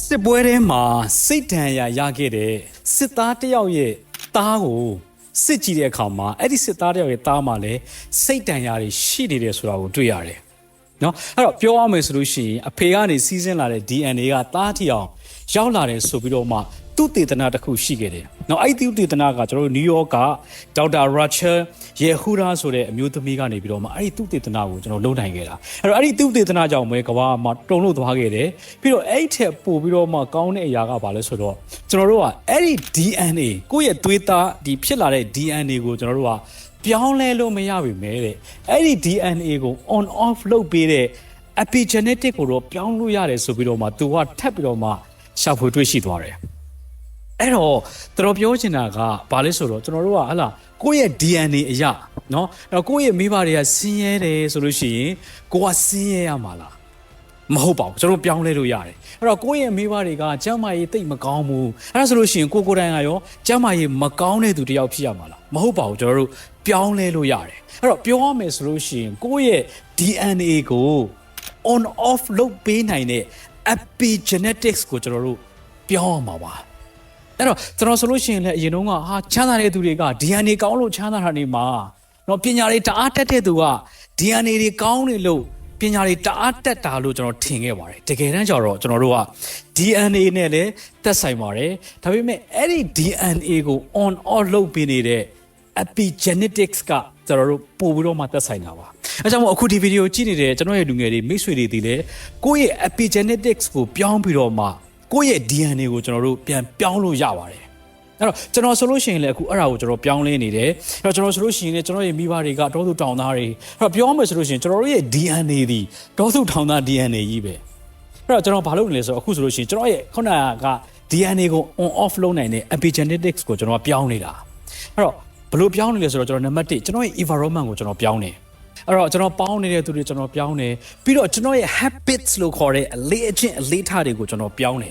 စစ်ပွဲထဲမှာစိတ်ဒဏ်ရာရခဲ့တဲ့စစ်သားတစ်ယောက်ရဲ့သားကိုစစ်ကြည့်တဲ့အခါမှာအဲ့ဒီစစ်သားတစ်ယောက်ရဲ့သားမှာလည်းစိတ်ဒဏ်ရာတွေရှိနေတယ်ဆိုတာကိုတွေ့ရတယ်။နော်အဲ့တော့ပြောရမယ်ဆိုလို့ရှိရင်အဖေကနေစီးဆင်းလာတဲ့ DNA ကသားထီအောင်ရောက်လာတယ်ဆိုပြီးတော့မှ သူတေသနာတစ်ခုရှိခဲ့တယ်။နော်အဲ့ဒီသူတေသနာကကျွန်တော်တို့နယူးယောက်ကဒေါက်တာရာချယ်ယေဟူရာဆိုတဲ့အမျိုးသမီးကနေပြီးတော့မှအဲ့ဒီသူတေသနာကိုကျွန်တော်လုံနိုင်ခဲ့တာ။အဲ့တော့အဲ့ဒီသူတေသနာကြောင့်ပဲကဘာမှာတုံလို့သွားခဲ့တယ်။ပြီးတော့အဲ့ဒီထက်ပို့ပြီးတော့မှကောင်းတဲ့အရာကဘာလဲဆိုတော့ကျွန်တော်တို့ကအဲ့ဒီ DNA ကိုယ့်ရဲ့သွေးသားဒီဖြစ်လာတဲ့ DNA ကိုကျွန်တော်တို့ကပြောင်းလဲလို့မရပြီမဲတဲ့အဲ့ဒီ DNA ကို on off လုပ်ပေးတဲ့ epigenetic ကိုတော့ပြောင်းလို့ရတယ်ဆိုပြီးတော့မှသူကထပ်ပြီးတော့မှရှာဖွေတွေ့ရှိသွားတယ် အဲ့တော့ကျွန်တော်ပြောချင်တာကဘာလဲဆိုတော့ကျွန်တော်တို့ကဟလာကိုယ့်ရဲ့ DNA အရာနော်အဲ့ကိုယ့်ရဲ့မိဘတွေကဆင်းရဲတယ်ဆိုလို့ရှိရင်ကိုကဆင်းရဲရမှာလားမဟုတ်ပါဘူးကျွန်တော်ပြောင်းလဲလို့ရတယ်အဲ့တော့ကိုယ့်ရဲ့မိဘတွေကကျမ်းမာရေးတိတ်မကောင်းဘူးအဲ့ဒါဆိုလို့ရှိရင်ကိုကိုယ်တိုင်ကရောကျမ်းမာရေးမကောင်းတဲ့သူတယောက်ဖြစ်ရမှာလားမဟုတ်ပါဘူးကျွန်တော်တို့ပြောင်းလဲလို့ရတယ်အဲ့တော့ပြောရမယ်ဆိုလို့ရှိရင်ကိုယ့်ရဲ့ DNA ကို on off လုပ်ပေးနိုင်တဲ့ epigenetics ကိုကျွန်တော်တို့ပြောင်းရမှာပါ အဲ့တော့ကျွန်တော်ဆိုလို့ရှိရင်လည်းအရင်တုန်းကဟာချမ်းသာတဲ့သူတွေက DNA ကောင်းလို့ချမ်းသာတာနေမှာတော့ပညာတွေတအားတက်တဲ့သူက DNA တွေကောင်းနေလို့ပညာတွေတအားတက်တာလို့ကျွန်တော်ထင်ခဲ့ပါတယ်တကယ်တမ်းကျတော့ကျွန်တော်တို့က DNA နဲ့လည်းသက်ဆိုင်ပါတယ်ဒါပေမဲ့အဲ့ဒီ DNA ကို on off လုပ်ပေးနေတဲ့ epigenetics ကကျွန်တော်တို့ပို့ပြီးတော့မှသက်ဆိုင်တာပါအဲကြောင့်မို့အခုဒီဗီဒီယိုကြည့်နေတဲ့ကျွန်တော်ရဲ့လူငယ်တွေမိတ်ဆွေတွေဒီလေကိုယ့်ရဲ့ epigenetics ကိုပြောင်းပြီးတော့မှ ကိုယ့်ရဲ့ DNA ကိုကျွန်တော်တို့ပြန်ပြောင်းလို့ရပါတယ်အဲ့တော့ကျွန်တော်ဆိုလို့ရှိရင်လည်းအခုအဲ့ဒါကိုကျွန်တော်ပြောင်းလဲနေတယ်အဲ့တော့ကျွန်တော်ဆိုလို့ရှိရင်လည်းကျွန်တော်ရဲ့မိဘတွေကတောသူတောင်သားတွေအဲ့တော့ပြောမယ်ဆိုလို့ရှိရင်ကျွန်တော်တို့ရဲ့ DNA ဒီတောသူတောင်သား DNA ကြီးပဲအဲ့တော့ကျွန်တော်ဘာလုပ်နေလဲဆိုတော့အခုဆိုလို့ရှိရင်ကျွန်တော်ရဲ့ခုနက DNA ကို on off လုပ်နိုင်တဲ့ epigenetics ကိုကျွန်တော်ကပြောင်းနေတာအဲ့တော့ဘယ်လိုပြောင်းနေလဲဆိုတော့ကျွန်တော်နံပါတ်1ကျွန်တော်ရဲ့ environment ကိုကျွန်တော်ပြောင်းနေအဲ့တော့ကျွန်တော်ပေါင်းနေတဲ့သူတွေကျွန်တော်ပြောင်းနေပြီးတော့ကျွန်တော်ရဲ့ habits လို့ခေါ်တဲ့အလေးအကျင့်အလေးထားတွေကိုကျွန်တော်ပြောင်းနေ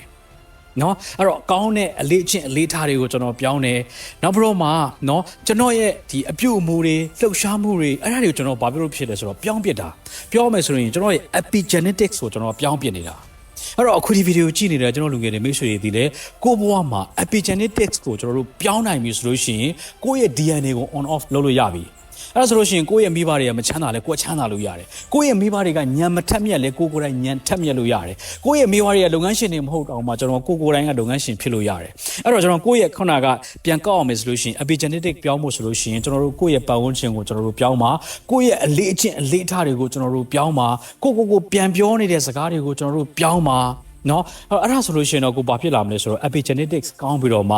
နော်အဲ့တော့ကောင်းတဲ့အလေးအကျင့်အလေးထားတွေကိုကျွန်တော်ပြောင်းတယ်နောက်ပြီးတော့မှနော်ကျွန်တော်ရဲ့ဒီအပြုတ်အမူတွေလှုပ်ရှားမှုတွေအဲ့ဒါတွေကိုကျွန်တော်ဘာဖြစ်လို့ဖြစ်လဲဆိုတော့ပြောင်းပြစ်တာပြောမယ်ဆိုရင်ကျွန်တော်ရဲ့ epigenetics ကိုကျွန်တော်ပြောင်းပြစ်နေတာအဲ့တော့အခုဒီဗီဒီယိုကြည့်နေတဲ့ကျွန်တော်လူငယ်တွေမိတ်ဆွေတွေဒီလေကိုယ့်ဘဝမှာ epigenetics ကိုကျွန်တော်တို့ပြောင်းနိုင်ပြီဆိုလို့ရှိရင်ကိုယ့်ရဲ့ DNA ကို on off လုပ်လို့ရပြီ အဲ့ဒါဆိုလို့ရှိရင်ကိုယ့်ရဲ့မိဘတွေကမချမ်းသာလဲကိုယ်ချမ်းသာလို့ရတယ်ကိုယ့်ရဲ့မိဘတွေကညံမထက်မြက်လဲကိုယ်ကိုယ်တိုင်ညံထက်မြက်လို့ရတယ်ကိုယ့်ရဲ့မိဘတွေကလုပ်ငန်းရှင်တွေမဟုတ်တော့မှကျွန်တော်ကိုယ်ကိုယ်တိုင်ကလုပ်ငန်းရှင်ဖြစ်လို့ရတယ်အဲ့တော့ကျွန်တော်ကိုယ့်ရဲ့ခုနကပြန်ကောက်အောင်မယ်ဆိုလို့ရှိရင် epigenetic ပြောင်းဖို့ဆိုလို့ရှိရင်ကျွန်တော်တို့ကိုယ့်ရဲ့ပတ်ဝန်းကျင်ကိုကျွန်တော်တို့ပြောင်းပါကိုယ့်ရဲ့အလေးအကျင့်အလေးထားတွေကိုကျွန်တော်တို့ပြောင်းပါကိုယ့်ကိုယ်ကိုပြန်ပြောနေတဲ့စကားတွေကိုကျွန်တော်တို့ပြောင်းပါနော်အဲ့ဒါဆိုလို့ရှိရင်တော့ကိုဘာဖြစ်လာမလဲဆိုတော့ epigenetics ကောင်းပြီးတော့မှ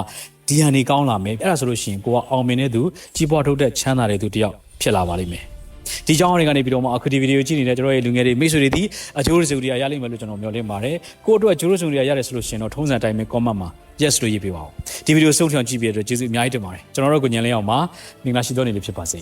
DNA ကောင်းလာမယ်အဲ့ဒါဆိုလို့ရှိရင်ကိုကအောင်မြင်တဲ့သူကြီးပွားထုတ်တဲ့ချမ်းသာတဲ့သူတယောက်ဖြစ်လာပါလိမ့်မယ်ဒီကြောင်းတွေကနေပြီးတော့မှအခုဒီဗီဒီယိုကြည့်နေတဲ့ကျွန်တော်ရဲ့လူငယ်တွေမိတ်ဆွေတွေဒီအကျိုးရစုတွေရလိမ့်မယ်လို့ကျွန်တော်မျှော်လင့်ပါတယ်ကိုအတွက်အကျိုးရစုတွေရတယ်ဆိုလို့ရှိရင်တော့ထုံးစံတိုင်းပဲ comment မှာ yes လို့ရေးပေးပါဦးဒီဗီဒီယိုဆုံးဖြတ်ကြည့်ပြီးတဲ့အတွက်ကျေးဇူးအများကြီးတင်ပါတယ်ကျွန်တော်တို့ကိုညံလင်းအောင်ပါမင်္ဂလာရှိသောနေ့လေးဖြစ်ပါစေ